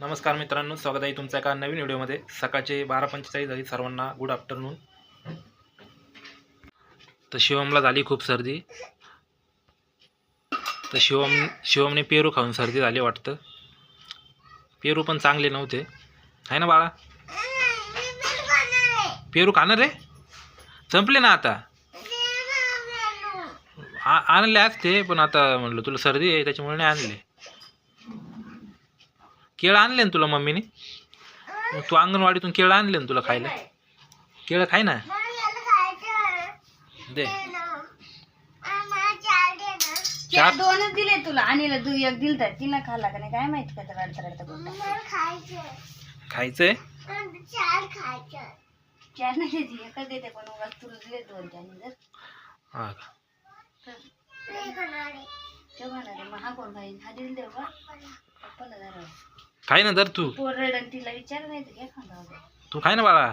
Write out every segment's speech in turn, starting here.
नमस्कार मित्रांनो स्वागत आहे तुमच्या एका नवीन व्हिडिओमध्ये. सकाळचे बारा पंचेचाळीस झाली सर्वांना गुड आफ्टरनून तर शिवमला झाली खूप सर्दी. तर शिवम शिवमने पेरू खाऊन सर्दी झाली वाटतं. पेरू पण चांगले नव्हते. आहे ना बाळा? पेरू खाणार रे? संपले ना आता. आ- आणले असते पण आता म्हणलं तुला सर्दी आहे त्याच्यामुळे नाही आणले. केळं आणले ना तुला मम्मीने? तू अंगणवाडीतून केळं आणले ना तुला खायला? केळं खाय ना? दे. चार. दोनच दिले तुला. आणि तू एक दिल तर तिनं खाल्ला का नाही? काय माहीत का तर रडता रडता बोलता? खायचंय? चार नाही देते एकच देते पण उगाच तुला दिले दोन त्याने जर. हा का? ते म्हणाले मग हा कोण भाई हा दिल देऊ का? खाय ना तर तू? पोर रडन तिला विचार नाही तर घ्या खांदा तू खाय ना बाळा.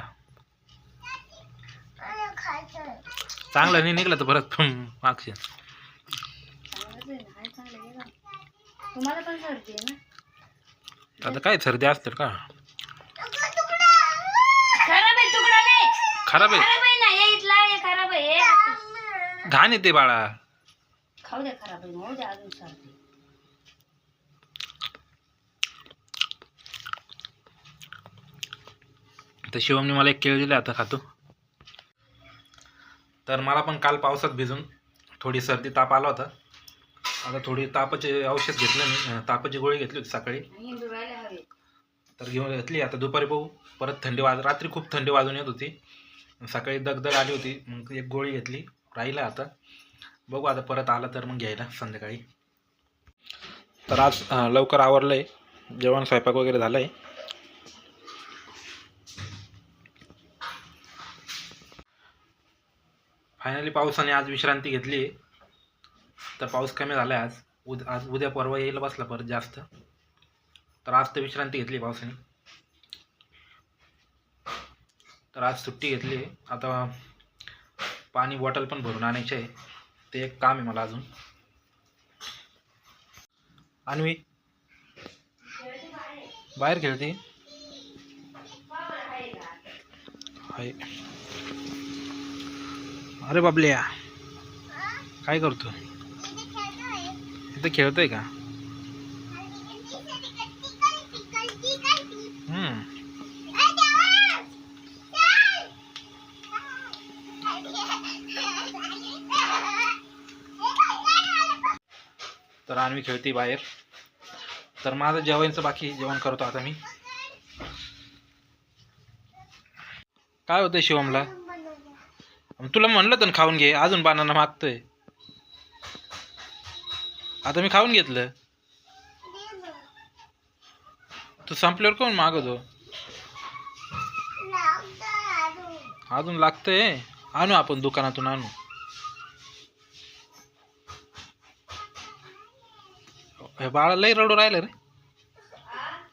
चांगलं नाही निघलं तर परत मागशील चांगलंच आहे ना हाय चांगलं घे ना. तुम्हाला पण सर्दी आहे ना? आता काय सर्दी असते का? खराब आहे तुकडा नाही खराब आहे? खराब आहे ना हे इथला हे खराब आहे हे. घाण येते बाळा. खाऊ द्या खराब आहे मग द्या अजून सर्दी. तर शिवमने मला एक केळ दिली आता खातो. तर मला पण काल पावसात भिजून थोडी सर्दी ताप आला होता. आता थोडी तापाचे औषध घेतलं मी. तापाची गोळी घेतली होती सकाळी. तर घेऊन घेतली. आता दुपारी पाहू. परत थंडी वाज रात्री खूप थंडी वाजून येत होती. सकाळी दगदग आली होती. मग एक गोळी घेतली. राहिला आता. बघू आता परत आला तर मग घ्यायला संध्याकाळी. तर आज लवकर आवरलं आहे जेवण स्वयंपाक वगैरे झालं आहे फायनली पावसाने आज विश्रांती घेतली. तर पाऊस कमी झाला आज. उद आज उद्या परवा येईल बसला परत जास्त. तर आज तर विश्रांती घेतली पावसाने. तर आज सुट्टी घेतली. आता पाणी बॉटल पण भरून आणायचे आहे. ते एक काम आहे मला अजून. अन्वी बाहेर खेळते? आहे अरे बाबल्या. काय करतो? इथं खेळतोय का? हम्म. तर आणवी खेळते बाहेर. तर माझं जेवायचं बाकी जेवण करतो आता मी. काय होतंय शिवमला? तुला म्हणलं तर खाऊन घे अजून बाणांना मागतोय. आता मी खाऊन घेतलं. तू संपल्यावर कोण मागवतो? अजून लागतंय. आणू आपण दुकानातून आणू. हे बाळा लय रडू राहिलं रे.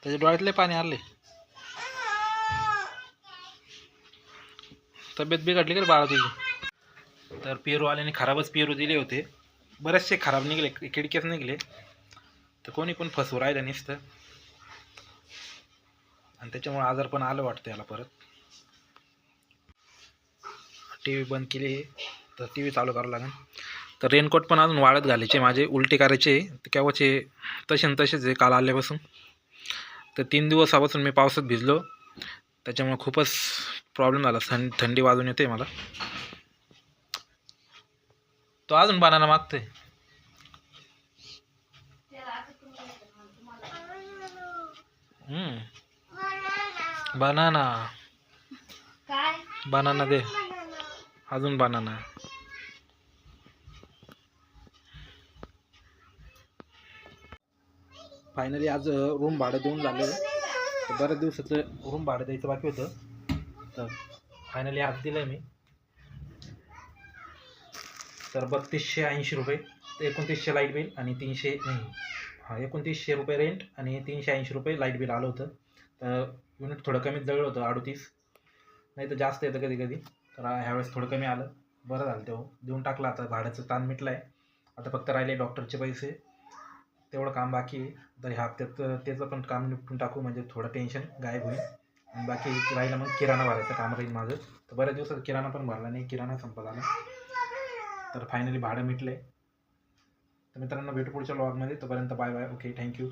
त्याच्या डोळ्यात लय पाणी आले तब्येत बिघडली का रे बाळा तुझी? तर पेरू आल्याने खराबच पेरू दिले होते. बरेचसे खराब निघले खिडकेच निघले. तर कोणी पण फसवू राहिलं नसतं. आणि त्याच्यामुळे आजार पण आलं वाटतं याला परत. टी व्ही बंद केली तर टी व्ही चालू करावं लागेल. तर रेनकोट पण अजून वाळत घालायचे माझे उलटे करायचे. केव्हाचे तसे न तसेच आहे काल आल्यापासून. तर तीन दिवसापासून मी पावसात भिजलो. त्याच्यामुळे खूपच प्रॉब्लेम झाला. थं थंडी वाजून येते मला. तो अजून बनाना मागतोय. बनाना बनाना दे. अजून बनाना फायनली आज रूम भाडं देऊन झालं तर बऱ्याच दिवसाचं रूम भाडं द्यायचं बाकी होतं. तर फायनली आज दिलं मी. तर बत्तीसशे ऐंशी रुपये तर एकोणतीसशे लाइट बिल आणि तीनशे नाही हां एकोणतीसशे रुपये रेंट आणि तीनशे ऐंशी रुपये लाइट बिल आलं होतं. तर युनिट थोडं कमीच जळलं होतं अडतीस. नाही तर जास्त येतं कधी कधी. तर ह्यावेळेस थोडं कमी आलं. बरं झालं तेव्हा. देऊन टाकलं आता भाड्याचं ताण मिटलं आहे आता फक्त राहिले डॉक्टरचे पैसे. तेवढं काम बाकी आहे. तर ह्या हप्त्यात त्याचं पण काम निपटून टाकू म्हणजे थोडं टेन्शन गायब होईल. आणि बाकी राहिलं मग किराणा भरायचं काम राहील माझं. तर बऱ्याच दिवसात किराणा पण भरला नाही किराणा संपत आला. तर फायनली भाडं मिटलं आहे तर मित्रांनो भेटू पुढच्या लॉगमध्ये तोपर्यंत बाय बाय ओके थँक्यू